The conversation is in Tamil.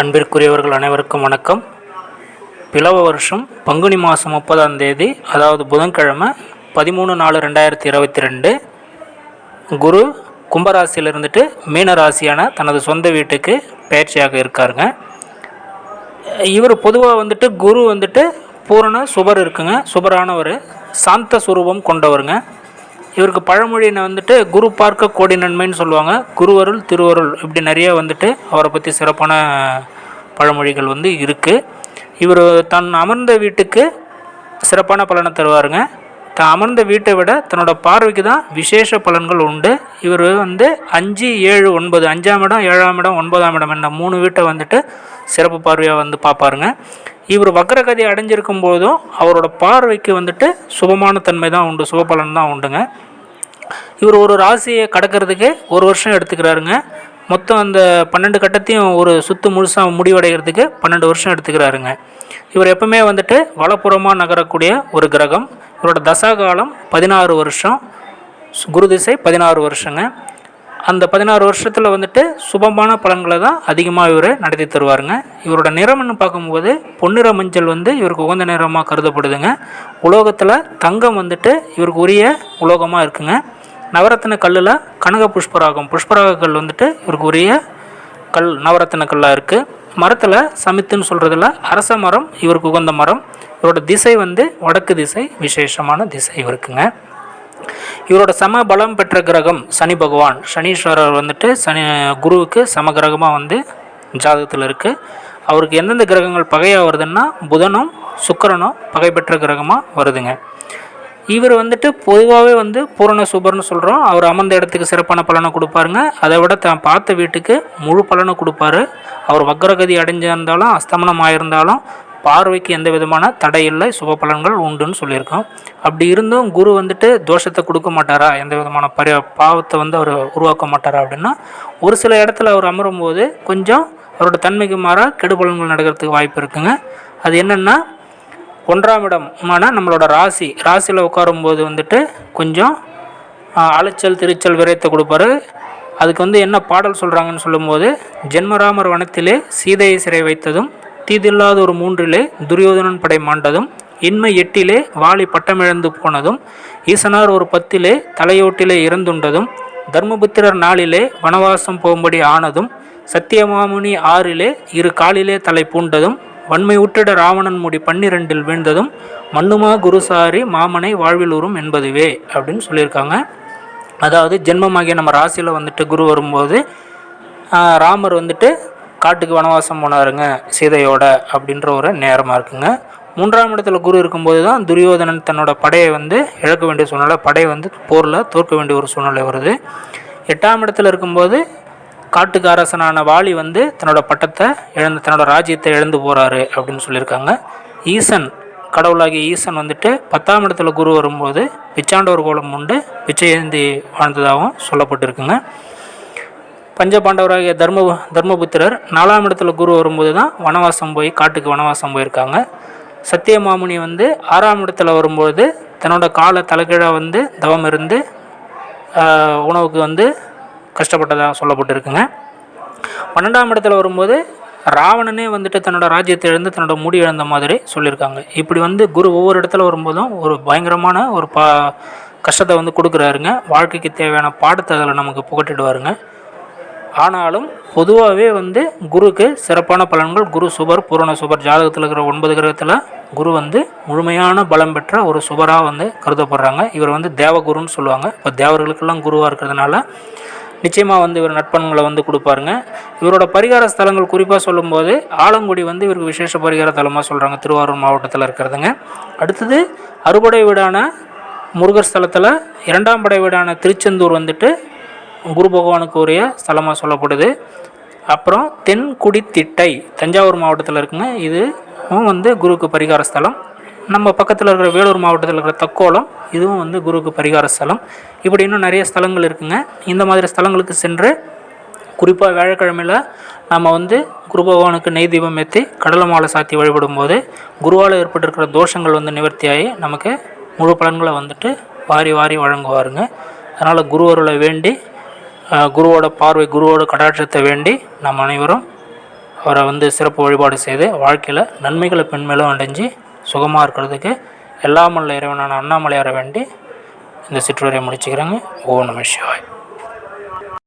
அன்பிற்குரியவர்கள் அனைவருக்கும் வணக்கம். பிளவ வருஷம் பங்குனி மாதம் முப்பதாம் தேதி அதாவது புதன்கிழமை பதிமூணு நாலு ரெண்டாயிரத்தி இருபத்தி ரெண்டு. குரு கும்பராசியில் இருந்துட்டு மீன ராசியான தனது சொந்த வீட்டுக்கு பயிற்சியாக இருக்காருங்க. இவர் பொதுவாக வந்துட்டு குரு வந்துட்டு பூரண சுபர் இருக்குங்க. சுபரானவர் சாந்த சுரூபம் கொண்டவருங்க. இவருக்கு பழமொழியினை வந்துட்டு குரு பார்க்க கோடி நன்மைன்னு சொல்லுவாங்க. குருவருள் திருவருள் இப்படி நிறைய வந்துட்டு அவரை பற்றி சிறப்பான பழமொழிகள் வந்து இருக்குது இவர் தன் அமர்ந்த வீட்டுக்கு சிறப்பான பலனை தருவாருங்க. தான் அமர்ந்த வீட்டை விட தன்னோட பார்வைக்கு தான் விசேஷ பலன்கள் உண்டு. இவர் வந்து அஞ்சு ஏழு ஒன்பது அஞ்சாம் இடம் ஏழாம் இடம் ஒன்பதாம் இடம் என்ற மூணு வீட்டை வந்துட்டு சிறப்பு பார்வையாக வந்து பார்ப்பாருங்க. இவர் வக்ரகதி அடைஞ்சிருக்கும் போதும் அவரோட பார்வைக்கு வந்துட்டு சுபமான தன்மை தான் உண்டு சுப பலன் தான் உண்டுங்க. இவர் ஒரு ராசியை கடக்கிறதுக்கு ஒரு வருஷம் எடுத்துக்கிறாருங்க. மொத்தம் அந்த பன்னெண்டு கட்டத்தையும் ஒரு சுத்து முழுசாக முடிவடைகிறதுக்கு பன்னெண்டு வருஷம் எடுத்துக்கிறாருங்க. இவர் எப்பவுமே வந்துட்டு வலப்புறமாக நகரக்கூடிய ஒரு கிரகம். இவரோட தசாகாலம் பதினாறு வருஷம். குரு திசை பதினாறு வருஷங்க. அந்த பதினாறு வருஷத்தில் வந்துட்டு சுபமான பலன்களை தான் அதிகமாக இவர் நடத்தி தருவாருங்க. இவரோட நிறம்னு பார்க்கும்போது பொன்னிற மஞ்சள் வந்து இவருக்கு உகந்த நிறமாக கருதப்படுதுங்க. உலோகத்தில் தங்கம் வந்துட்டு இவருக்கு உரிய உலோகமாக இருக்குங்க. நவரத்தின கல்லில் கனக புஷ்பராகம். புஷ்பராக கல் வந்துட்டு இவருக்கு உரிய கல் நவரத்தின கல்லாக இருக்குது மரத்தில் சமித்துன்னு சொல்கிறதுல அரச மரம் இவருக்கு உகந்த மரம். இவரோட திசை வந்து வடக்கு திசை விசேஷமான திசை இவருக்குங்க. இவரோட சம பலம் பெற்ற கிரகம் சனி பகவான். சனீஸ்வரர் வந்துட்டு சனி குருவுக்கு சம கிரகமாக வந்து ஜாதகத்தில் இருக்குது அவருக்கு எந்தெந்த கிரகங்கள் பகையாக வருதுன்னா புதனும் சுக்கரனும் பகை பெற்ற கிரகமாக வருதுங்க. இவர் வந்துட்டு பொதுவாகவே வந்து பூரண சுபர்னு சொல்கிறோம் அவர் அமர்ந்த இடத்துக்கு சிறப்பான பலனை கொடுப்பாருங்க. அதை விட தான் பார்த்த வீட்டுக்கு முழு பலனை கொடுப்பாரு. அவர் வக்ரகதி அடைஞ்சிருந்தாலும் அஸ்தமனம் ஆயிருந்தாலும் பார்வைக்கு எந்த விதமான தடையில்லை சுப பலன்கள் உண்டுன்னு சொல்லியிருக்கோம். அப்படி இருந்தும் குரு வந்துட்டு தோஷத்தை கொடுக்க மாட்டாரா? எந்த விதமான பரி பாவத்தை வந்து அவர் உருவாக்க மாட்டாரா அப்படின்னா ஒரு சில இடத்துல அவர் அமரும் போது கொஞ்சம் அவரோட தன்மைக்கு மாறாக கெடுபலன்கள் நடக்கிறதுக்கு வாய்ப்பு இருக்குங்க. அது என்னென்னா ஒன்றாம் இடமான நம்மளோட ராசி. ராசியில் உட்காரும்போது வந்துட்டு கொஞ்சம் அலைச்சல் திருச்சல் விரயத்தை கொடுப்பாரு. அதுக்கு வந்து என்ன பாடல் சொல்கிறாங்கன்னு சொல்லும்போது ஜென்மராமர் வனத்திலே சீதையை சிறை வைத்ததும் தீதில்லாத ஒரு மூன்றிலே துரியோதனன் படை மாண்டதும் இன்மை எட்டிலே வாலி பட்டமிழந்து போனதும் ஈசனார் ஒரு பத்திலே தலையோட்டிலே இறந்துண்டதும் தர்மபுத்திரர் நாளிலே வனவாசம் போகும்படி ஆனதும் சத்தியமாமுனி ஆறிலே இரு காலிலே தலை பூண்டதும் வன்மை உற்றிட ராவணன் முடி பன்னிரெண்டில் வீழ்ந்ததும் மண்ணுமா குருசாரி மாமனை வாழ்விலூரும் என்பதுவே அப்படின்னு சொல்லியிருக்காங்க. அதாவது ஜென்மமாகிய நம்ம ராசியில் வந்துட்டு குரு வரும்போது ராமர் வந்துட்டு காட்டுக்கு வனவாசம் போனாருங்க சீதையோட அப்படின்ற ஒரு நேரமாக இருக்குங்க. மூன்றாம் இடத்துல குரு இருக்கும்போது தான் துரியோதனன் தன்னோட படையை வந்து இழக்க வேண்டிய சூழ்நிலை படையை வந்து போரில் தோற்க வேண்டிய ஒரு சூழ்நிலை வருது. எட்டாம் இடத்துல இருக்கும்போது காட்டுக்கு அரசனான வாலி வந்து தன்னோட பட்டத்தை இழந்து தன்னோட ராஜ்யத்தை இழந்து போகிறாரு அப்படின்னு சொல்லியிருக்காங்க. ஈசன் கடவுளாகிய ஈசன் வந்துட்டு பத்தாம் இடத்துல குரு வரும்போது பிச்சாண்டவர் கோலம் உண்டு பிச்சையந்தி வாழ்ந்ததாகவும் சொல்லப்பட்டிருக்குங்க. பஞ்சபாண்டவராகிய தர்ம தர்மபுத்திரர் நாலாம் இடத்துல குரு வரும்போது தான் வனவாசம் போய் காட்டுக்கு வனவாசம் போயிருக்காங்க. சத்தியமாமுனி வந்து ஆறாம் இடத்துல வரும்போது தன்னோட காலை தலைகீழாக வந்து தவம் இருந்து உணவுக்கு வந்து கஷ்டப்பட்டதாக சொல்லப்பட்டிருக்குங்க. பன்னெண்டாம் இடத்துல வரும்போது ராவணனே வந்துட்டு தன்னோட ராஜ்யத்தை இழந்து தன்னோட முடி இழந்த மாதிரி சொல்லியிருக்காங்க. இப்படி வந்து குரு ஒவ்வொரு இடத்துல வரும்போதும் ஒரு பயங்கரமான ஒரு பா கஷ்டத்தை வந்து கொடுக்குறாருங்க. வாழ்க்கைக்கு தேவையான பாடத்தை அதில் நமக்கு புகட்டிடுவாருங்க. ஆனாலும் பொதுவாகவே வந்து குருக்கு சிறப்பான பலன்கள் குரு சுபர் பூரண சுபர் ஜாதகத்தில் இருக்கிற ஒன்பது கிரகத்தில் குரு வந்து முழுமையான பலம் பெற்ற ஒரு சுபராக வந்து கருதப்படுறாங்க. இவர் வந்து தேவகுருன்னு சொல்லுவாங்க. இப்போ தேவர்களுக்கெல்லாம் குருவாக இருக்கிறதுனால நிச்சயமாக வந்து இவர் நட்பண்களை வந்து கொடுப்பாருங்க. இவரோட பரிகார ஸ்தலங்கள் குறிப்பாக சொல்லும்போது ஆலங்குடி வந்து இவருக்கு விசேஷ பரிகார தலமாக சொல்கிறாங்க திருவாரூர் மாவட்டத்தில் இருக்கிறதுங்க. அடுத்தது அறுபடை வீடான முருகர் ஸ்தலத்தில் இரண்டாம் படை வீடான திருச்செந்தூர் வந்துட்டு குரு பகவானுக்கு உரிய ஸ்தலமாக சொல்லப்படுது. அப்புறம் தென்குடித்திட்டை தஞ்சாவூர் மாவட்டத்தில் இருக்குங்க. இதுவும் வந்து குருக்கு பரிகார ஸ்தலம். நம்ம பக்கத்தில் இருக்கிற வேலூர் மாவட்டத்தில் இருக்கிற தக்கோலம் இதுவும் வந்து குருவுக்கு பரிகார ஸ்தலம். இப்படி இன்னும் நிறைய ஸ்தலங்கள் இருக்குங்க. இந்த மாதிரி ஸ்தலங்களுக்கு சென்று குறிப்பாக வியாழக்கிழமையில் நம்ம வந்து குரு பகவானுக்கு நெய் தீபம் ஏற்றி கடலை மாலை சாத்தி வழிபடும் போது குருவால் ஏற்பட்டிருக்கிற தோஷங்கள் வந்து நிவர்த்தியாகி நமக்கு முழு பலன்களை வந்துட்டு வாரி வாரி வழங்குவாருங்க. அதனால் குருவர்களை வேண்டி குருவோட பார்வை குருவோட கடாட்சத்தை வேண்டி நம் அனைவரும் அவரை வந்து சிறப்பு வழிபாடு செய்து வாழ்க்கையில் நன்மைகளை பெண்மேலும் அடைஞ்சு சுகமாக இருக்கிறதுக்கு எல்லாம் வல்ல இறைவனான அண்ணாமலையாரை வேண்டி இந்த சிற்றுரையை முடிச்சுக்கிறேங்க. ஓ நம சிவாய்.